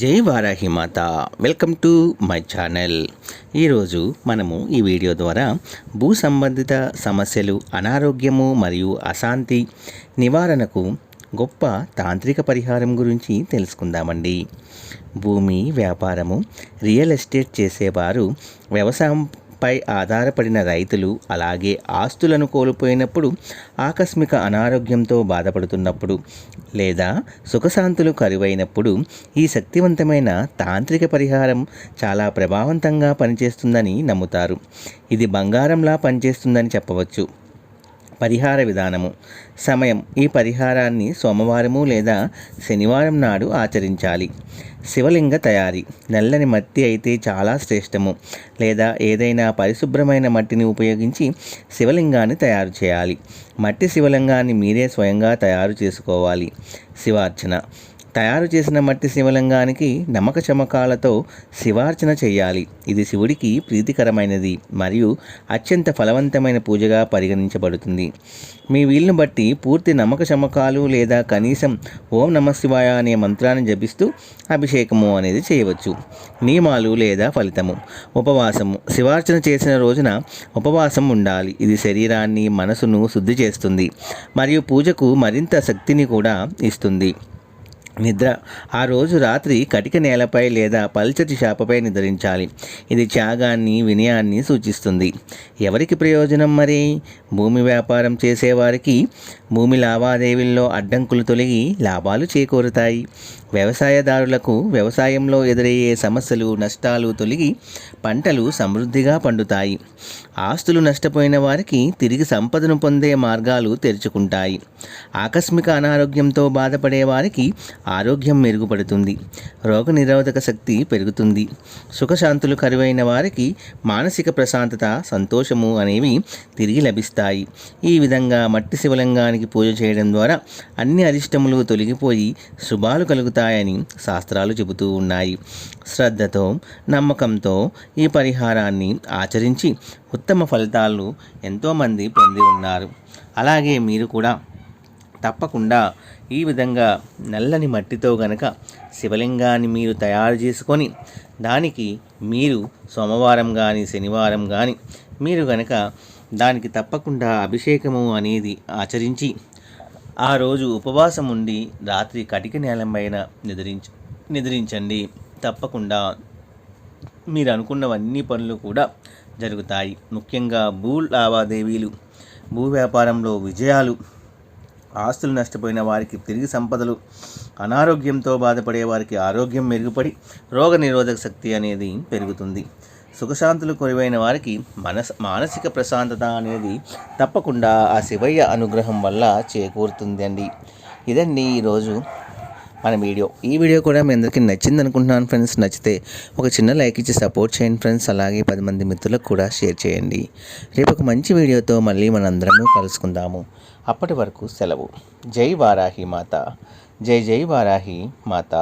జై వారాహి మాత. Welcome to my channel ఈరోజు మనము ఈ వీడియో ద్వారా భూ సంబంధిత సమస్యలు అనారోగ్యము మరియు అశాంతి నివారణకు గొప్ప తాంత్రిక పరిహారం గురించి తెలుసుకుందామండి. భూమి వ్యాపారము రియల్ ఎస్టేట్ చేసేవారు వ్యవసాయం పై ఆధారపడిన రైతులు అలాగే ఆస్తులను కోల్పోయినప్పుడు ఆకస్మిక అనారోగ్యంతో బాధపడుతున్నప్పుడు లేదా సుఖశాంతులు కరువైనప్పుడు ఈ శక్తివంతమైన తాంత్రిక పరిహారం చాలా ప్రభావవంతంగా పనిచేస్తుందని నమ్ముతారు. ఇది బంగారంలా పనిచేస్తుందని చెప్పవచ్చు. పరిహార విధానము. సమయం. ఈ పరిహారాన్ని సోమవారము లేదా శనివారం నాడు ఆచరించాలి. శివలింగ తయారీ. నల్లని మట్టి అయితే చాలా శ్రేష్టము. లేదా ఏదైనా పరిశుభ్రమైన మట్టిని ఉపయోగించి శివలింగాన్ని తయారు చేయాలి. మట్టి శివలింగాన్ని మీరే స్వయంగా తయారు చేసుకోవాలి. శివార్చన. తయారు చేసిన మట్టి శివలింగానికి నమ్మక చమకాలతో శివార్చన చేయాలి. ఇది శివుడికి ప్రీతికరమైనది మరియు అత్యంత ఫలవంతమైన పూజగా పరిగణించబడుతుంది. మీ వీలును బట్టి పూర్తి నమ్మక చమకాలు లేదా కనీసం ఓం నమ శివాయ అనే మంత్రాన్ని జపిస్తూ అభిషేకము అనేది చేయవచ్చు. నియమాలు లేదా ఫలితము. ఉపవాసము. శివార్చన చేసిన రోజున ఉపవాసం ఉండాలి. ఇది శరీరాన్ని మనసును శుద్ధి చేస్తుంది. మరియు పూజకు మరింత శక్తిని కూడా ఇస్తుంది. నిద్ర. ఆ రోజు రాత్రి కటిక నేలపై లేదా పల్చటి శాపపై నిద్రించాలి. ఇది త్యాగాన్ని వినయాన్ని సూచిస్తుంది. ఎవరికి ప్రయోజనం మరి? భూమి వ్యాపారం చేసేవారికి భూమి లావాదేవీల్లో అడ్డంకులు తొలగి లాభాలు చేకూరుతాయి. వ్యవసాయదారులకు వ్యవసాయంలో ఎదురయ్యే సమస్యలు నష్టాలు తొలగి పంటలు సమృద్ధిగా పండుతాయి. ఆస్తులు నష్టపోయిన వారికి తిరిగి సంపదను పొందే మార్గాలు తెరుచుకుంటాయి. ఆకస్మిక అనారోగ్యంతో బాధపడే వారికి ఆరోగ్యం మెరుగుపడుతుంది. రోగనిరోధక శక్తి పెరుగుతుంది. సుఖశాంతులు కరువైన వారికి మానసిక ప్రశాంతత సంతోషము అనేవి తిరిగి లభిస్తాయి. ఈ విధంగా మట్టి శివలింగానికి పూజ చేయడం ద్వారా అన్ని అరిష్టములు తొలగిపోయి శుభాలు కలుగుతాయని శాస్త్రాలు చెబుతూ ఉన్నాయి. శ్రద్ధతో నమ్మకంతో ఈ పరిహారాన్ని ఆచరించి ఉత్తమ ఫలితాలు ఎంతోమంది పొంది ఉన్నారు. అలాగే మీరు కూడా తప్పకుండా ఈ విధంగా నల్లని మట్టితో గనక శివలింగాన్ని మీరు తయారు చేసుకొని దానికి మీరు సోమవారం కానీ శనివారం కానీ మీరు గనక దానికి తప్పకుండా అభిషేకము అనేది ఆచరించి ఆ రోజు ఉపవాసం ఉండి రాత్రి కటిక నేలపైన నిద్రించ నిద్రించండి. తప్పకుండా మీరు అనుకున్నవన్నీ పనులు కూడా జరుగుతాయి. ముఖ్యంగా భూ లావాదేవీలు భూ వ్యాపారంలో విజయాలు ఆస్తులు నష్టపోయిన వారికి తిరిగి సంపదలు అనారోగ్యంతో బాధపడే వారికి ఆరోగ్యం మెరుగుపడి రోగ నిరోధక శక్తి అనేది పెరుగుతుంది. సుఖశాంతులు కొరివైన వారికి మనస్ మానసిక ప్రశాంతత అనేది తప్పకుండా ఆ శివయ్య అనుగ్రహం వల్ల చేకూరుతుంది అండి ఇదండి ఈరోజు మన వీడియో. ఈ వీడియో కూడా మీ అందరికీ నచ్చింది అనుకుంటున్నాను ఫ్రెండ్స్. నచ్చితే ఒక చిన్న లైక్ ఇచ్చి సపోర్ట్ చేయండి ఫ్రెండ్స్. అలాగే పది మంది మిత్రులకు కూడా షేర్ చేయండి. రేపు ఒక మంచి వీడియోతో మళ్ళీ మనందరము కలుసుకుందాము. అప్పటి వరకు సెలవు. జై వారాహి మాత. జై జై వారాహి మాత.